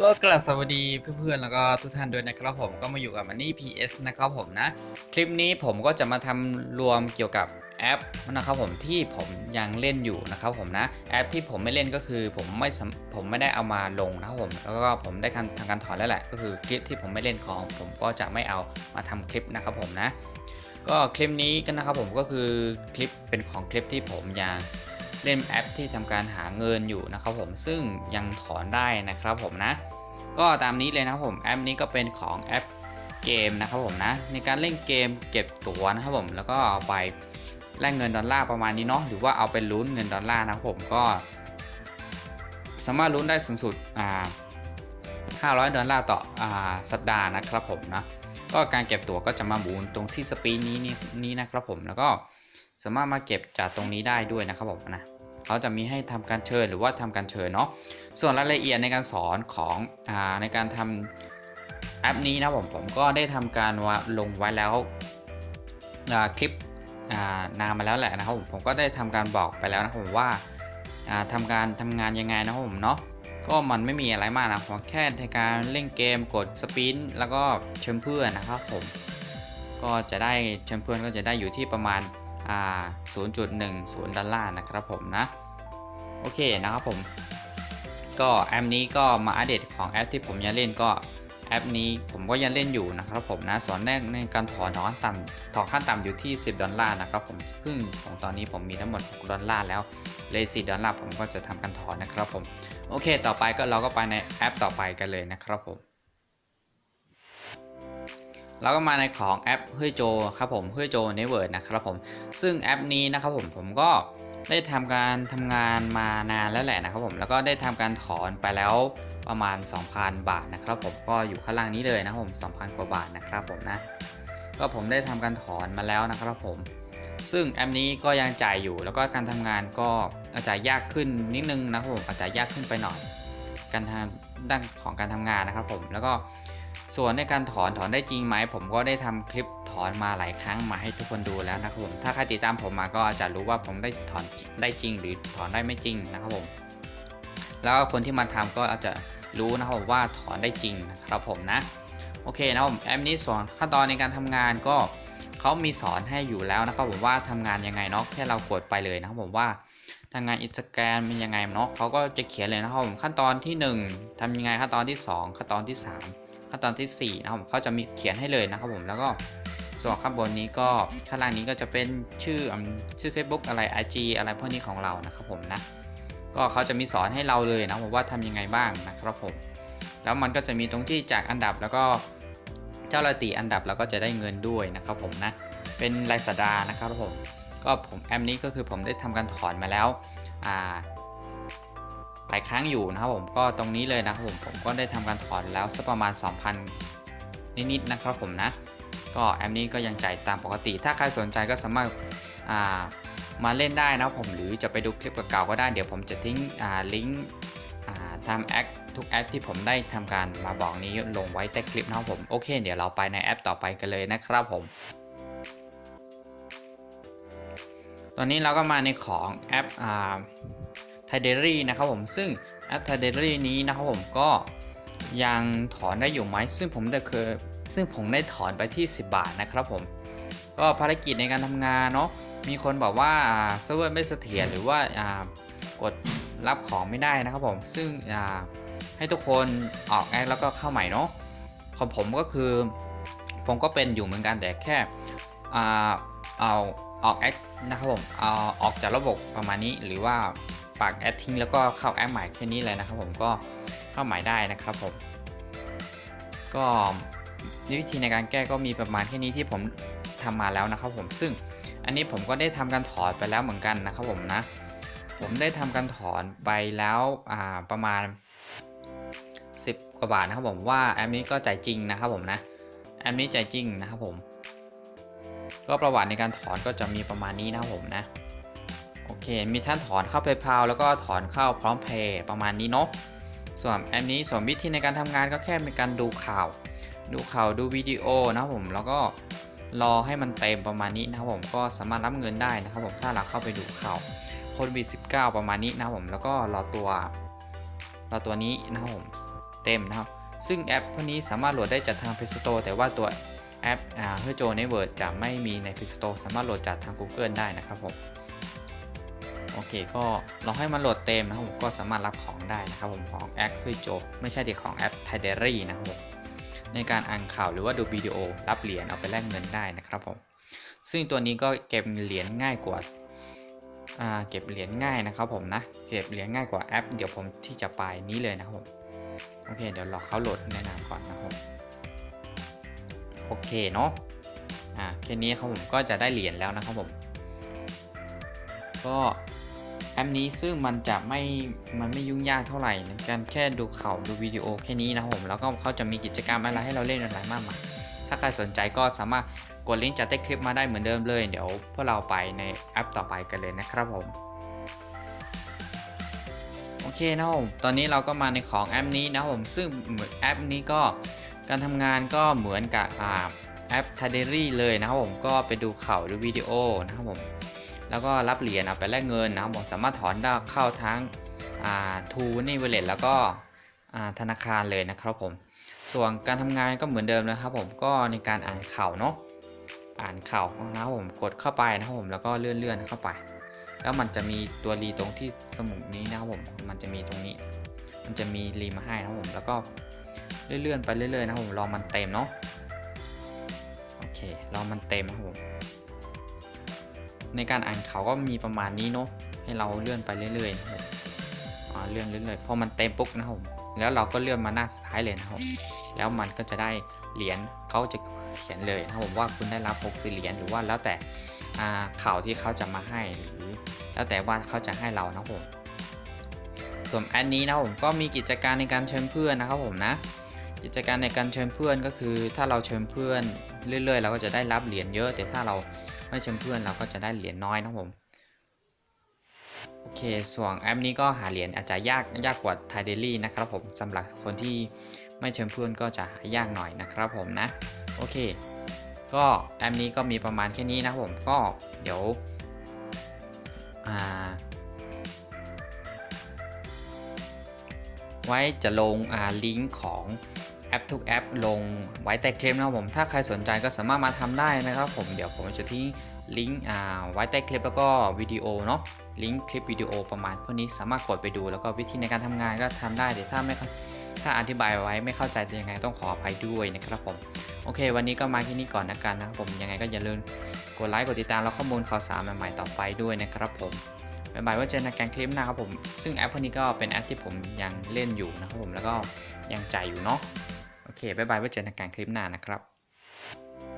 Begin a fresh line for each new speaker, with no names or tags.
ก็กราบสวัสดีเพื่อนๆ แล้วก็ทุกท่านด้วยนะครับผมก็มาอยู่กับมันนี่ PS นะครับผมนะ คลิปนี้ผมก็จะมาทำรวมเกี่ยวกับแอปนะครับผมที่ผมยังเล่นอยู่นะครับผมนะแอปที่ผมไม่เล่นก็คือผมไม่ผมไม่ได้เอามาลงนะครับผมแล้วก็ผมได้ทำทางการถอนแล้วแหละ ก็คือคลิปที่ผมไม่เล่นของ ผมก็จะไม่เอามาทำคลิปนะครับผมนะ ก็คลิปนี้กันนะครับผมก็คือคลิปเป็นของคลิปที่ผมยัง เล่นแอปที่ทำการหาเงินอยู่นะครับผมซึ่งยังถอนได้นะครับผมนะ ก็ตามนี้เลยนะครับผมแอปนี้ก็เป็นของแอปเกมนะครับผมนะ ในการเล่นเกมเก็บตั๋วนะครับผมแล้วก็เอาไปแลกเงินดอลลาร์ประมาณนี้เนาะหรือว่าเอาไปลุ้นเงินดอลลาร์นะครับผมก็ สามารถลุ้นได้สูงสุดอ่า500 ดอลลาร์ต่ออ่าสัปดาห์นะครับผมนะก็การเก็บตั๋วก็จะมาหมุนตรงที่สปีดนี้นี่นี้นะครับผมแล้วก็สามารถมาเก็บจากตรงนี้ได้ด้วยนะครับผมนะ เขาจะมีให้ทำการเชิญหรือว่าทำการเชิญเนาะส่วนรายละเอียดในการสอนของอในการทำแอปนี้นะผมผมก็ได้ทำการวาลงไว้แล้วคลิปนานมาแล้วแหละนะครับผมผมก็ได้ทำการบอกไปแล้วนะผมว่าอ่าทำการทำงานยังไงนะครับผมเนาะก็มันไม่มีอะไรมากนะผมแค่ในการเล่นเกมกดสปินแล้วก็เชิญเพื่อนนะครับผมก็จะได้เชิญเพื่อนก็จะได้อยู่ที่ประมาณ อ่า0.10 ดอลลาร์นะครับผมนะ โอเคนะครับผม ก็แอปนี้ก็มาอัปเดตของแอปที่ผมยังเล่นก็แอปนี้ผมก็ยังเล่นอยู่นะครับผมนะส่วนแรกในการถอนถอนต่ำถอนขั้นต่ำอยู่ที่ 10 ดอลลาร์นะครับผมซึ่งของตอนนี้ผมมีทั้งหมด 6 ดอลลาร์แล้วเลย4ดอลลาร์ผมก็จะทำการถอนนะครับผม โอเค ต่อไปก็เราก็ไปในแอปต่อไปกันเลยนะครับผม เราก็มาในของแอปเฮ้ยโจครับผมเฮ้ยโจเนเวิร์ดนะครับผม ซึ่งแอปนี้นะครับผมผมก็ได้ทำการทำงานมานานแล้วแหละนะครับผมแล้วก็ได้ทำการถอนไปแล้วประมาณ 2,000 บาทนะครับผมก็อยู่ข้างล่างนี้เลยนะครับผม 2,000 กว่าบาทนะครับผมนะ ก็ผมได้ทำการถอนมาแล้วนะครับผม ซึ่งแอปนี้ก็ยังจ่ายอยู่แล้วก็การทำงานก็อาจจะยากขึ้นนิดนึงนะครับผมอาจจะยากขึ้นไปหน่อยการทางด้านของการทำงานนะครับผมแล้วก็ ส่วนในการถอนถอนได้จริงไหม ผมก็ได้ทำคลิปถอนมาหลายครั้งมาให้ทุกคนดูแล้วนะครับผมถ้าใครติดตามผมมาก็อาจจะรู้ว่าผมได้ถอนได้จริง หรือถอนได้ไม่จริงนะครับผม แล้วคนที่มาทำก็อาจจะรู้นะครับผมว่าถอนได้จริงนะครับผมนะโอเคนะครับผมแอปนี้ส่วนขั้นตอนในการทำงานก็เขามีสอนให้อยู่แล้วนะครับผมว่าทำงานยังไงเนาะแค่เรากดไปเลยนะครับผมว่าทำงานอินสตาแกรมเป็นยังไงเนาะเขาก็จะเขียนเลยนะครับผมขั้นตอนที่ 1ทำยังไงขั้นตอนที่ 2 ขั้นตอนที่ 3 ขั้นตอนที่4นะครับผมเขาจะมีเขียนให้เลยนะครับผมแล้วก็ส่วนข้างบนนี้ก็ข้างล่างนี้ก็จะเป็นชื่อชื่อ Facebook อะไร IG อะไรพวกนี้ของเรานะครับผมนะก็เขาจะมีสอนให้เราเลยนะผมว่าทำยังไงบ้างนะครับผม แล้วมันก็จะมีตรงที่จากอันดับแล้วก็เจ้าราตีอันดับแล้วก็จะได้เงินด้วยนะครับผมนะเป็นรายสัปดาห์นะครับผม ก็ผมแอปนี้ก็คือผมได้ทำการถอนมาแล้วอ่า หลายครั้งอยู่นะครับผมก็ตรงนี้เลยนะครับผมผมก็ได้ทำการถอนแล้วสักประมาณ 2,000 นิดๆนะครับผมนะก็แอปนี้ก็ยังจ่ายตามปกติ ถ้าใครสนใจก็สามารถามาเล่นได้นะครับผมหรือจะไปดูคลิปเก่าๆก็ได้เดี๋ยวผมจะทิ้งลิงก์ทำแอคทุกแอปที่ผมได้ทำการมาบอกนี้ลงไว้ใต้คลิปนะครับผมโอเค เดี๋ยวเราไปในแอปต่อไปกันเลยนะครับผม ตอนนี้เราก็มาในของแอป ไทเดรี่นะครับผมซึ่งแอปไทเดรี่นี้นะครับผมก็ยังถอนได้อยู่ไหมซึ่งผมได้เคยซึ่งผมได้ถอนไปที่ 10 บาทนะครับผม ก็ภารกิจในการทำงานเนาะมีคนบอกว่าเซิร์ฟเวอร์ไม่เสถียรหรือว่ากดรับของไม่ได้นะครับผม ซึ่งให้ทุกคนออกแอคแล้วก็เข้าใหม่เนาะของผมก็คือ ผมก็เป็นอยู่เหมือนกันแต่แค่เอาออกแอคนะครับผมเอาออกจากระบบประมาณนี้หรือว่า ปากแอดทิ้งแล้วก็เข้าแอคใหม่แค่นี้เลยนะครับผมก็เข้าใหม่ได้นะครับผม ก็วิธีในการแก้ก็มีประมาณแค่นี้ที่ผมทำมาแล้วนะครับผมซึ่งอันนี้ผมก็ได้ทำการถอนไปแล้วเหมือนกันนะครับผมนะ ผมได้ทำการถอนไปแล้วประมาณ 10 กว่าบาทนะครับผมว่าแอปนี้ก็จ่ายจริงนะครับผมนะแอปนี้จ่ายจริงนะครับผม ก็ประวัติในการถอนก็จะมีประมาณนี้นะครับผมนะ โอเค มีท่านถอนเข้าเพย์พาวแล้วก็ถอนเข้าพร้อมเพย์ประมาณนี้เนาะ ส่วนแอปนี้ส่วนวิธีในการทำงานก็แค่เป็นการดูข่าว ดูข่าวดูวิดีโอนะครับผม แล้วก็รอให้มันเต็มประมาณนี้นะครับผม ก็สามารถรับเงินได้นะครับผม ถ้าเราเข้าไปดูข่าวโควิด 19 ประมาณนี้นะครับผม แล้วก็รอตัวรอตัวนี้นะครับผม เต็มนะครับ ซึ่งแอปพวกนี้สามารถโหลดได้จากทาง Play Store แต่ว่าตัวแอปเฮ้ยโจเนเวิร์ดจะไม่มีใน Play Store สามารถโหลดจากทาง Google ได้นะครับผม โอเค ก็เราให้มันโหลดเต็มนะครับผมก็สามารถรับของได้นะครับผมของแอปเฮ้ยโจไม่ใช่ที่ของแอป t i d e r y นะครับผมในการอ่านข่าวหรือว่าดูวิดีโอรับเหรียญเอาไปแลกเงินได้นะครับผมซึ่งตัวนี้ก็เก็บเหรียญง่ายกว่าเก็บเหรียญง่ายนะครับผมนะเก็บเหรียญง่ายกว่าแอป เดี๋ยวผมที่จะไปนี้เลยนะครับผมโอเค เดี๋ยวรอเขาโหลดแนะนำก่อนนะครับโอเคเนาะอ่าแค่นี้ครับผมก็จะได้เหรียญแล้วนะครับผม ก็ แอปนี้ซึ่งมันจะไม่ มันไม่ยุ่งยากเท่าไหร่นะการแค่ดูข่าวดูวิดีโอแค่นี้นะผมแล้วก็เขาจะมีกิจกรรมอะไรให้เราเล่นอะไรมากมายถ้าใครสนใจก็สามารถกดลิงก์จากใต้คลิปมาได้เหมือนเดิมเลย เดี๋ยวพวกเราไปในแอปต่อไปกันเลยนะครับผมโอเคนะครับผมตอนนี้เราก็มาในของแอปนี้นะครับผมซึ่งเหมือนแอปนี้ก็การทำงานก็เหมือนกับแอป t a d e r y เลยนะครับผมก็ไปดูข่าวดูวิดีโอนะครับผม แล้วก็รับเหรียญเอาไปแลกเงินนะครับผมสามารถถอนได้เข้าทั้งทูนี่เวลเลตแล้วก็ธนาคารเลยนะครับผม ส่วนการทำงานก็เหมือนเดิมนะครับผมก็ในการอ่านข่าวเนาะอ่านข่าวนะครับผมกดเข้าไปนะครับผมแล้วก็เลื่อนเลื่อนๆเข้าไป แล้วมันจะมีตัวรีตรงที่สมุดนี้นะครับผมมันจะมีตรงนี้ มันจะมีรีมาให้นะครับผมแล้วก็เลื่อนๆไปเรื่อยๆนะครับผมรอมันเต็มเนาะโอเครอมันเต็มนะครับผม ในการอ่านเขาก็มีประมาณนี้เนาะให้เราเลื่อนไปเรื่อยๆเลื่อนเรื่อยๆพอมันเต็มปุ๊บนะครับผมแล้วเราก็เลื่อนมาหน้าสุดท้ายเลยนะครับแล้วมันก็จะได้เหรียญเขาจะเขียนเลยนะครับผมว่าคุณได้รับ6เหรียญหรือว่าแล้วแต่ข่าวที่เขาจะมาให้หรือ แล้วแต่ว่าเขาจะให้เรานะครับผมส่วนแอดนี้นะผมก็มีกิจการในการเชิญเพื่อนนะครับผมนะ กิจการในการเชิญเพื่อนก็คือ ถ้าเราเชิญเพื่อนเรื่อยๆ เราก็จะได้รับเหรียญเยอะ แต่ถ้าเรา ไม่เชิญเพื่อนเราก็จะได้เหรียญน้อยนะครับผมโอเคส่วนแอปนี้ก็หาเหรียญอาจจะยากยากกว่า t i d e l y นะครับผมสำหรับคนที่ไม่เชิญเพื่อนก็จะหายากหน่อยนะครับผมนะโอเค ก็แอปนี้ก็มีประมาณแค่นี้นะผมก็เดี๋ยวไว้จะลงลิงก์ของ ปทุกแอปลงไว้ใต้คลิปนะครับผมถ้าใครสนใจก็สามารถมาทำได้นะครับผมเดี๋ยวผมจะทิ้งลิงก์อ่าไว้ใต้คลิปแล้วก็วิดีโอเนาะลิงก์คลิปวิดีโอประมาณพวกนี้สามารถกดไปดูแล้วก็วิธีในการทำงานก็ทำได้แต่ถ้าไม่ถ้าอธิบายไว้ไม่เข้าใจยังไงต้องขออภัยด้วยนะครับผมโอเค วันนี้ก็มาที่นี่ก่อนนะกันนะครับผมยังไงก็อย่าลืมกดไลค์กดติดตามแล้วข้อมูลข่าวสารใหม่ๆต่อไปด้วยนะครับผมบ๊ายบายว่าเจอในการคลิปหน้าครับผมซึ่งแอปพวกนี้ก็เป็นแอปที่ผมยังเล่นอยู่นะครับผมแล้วก็ยังใจอยู่เนาะ เค บ๊ายบายไว้เจอในการคลิปหน้านะครับ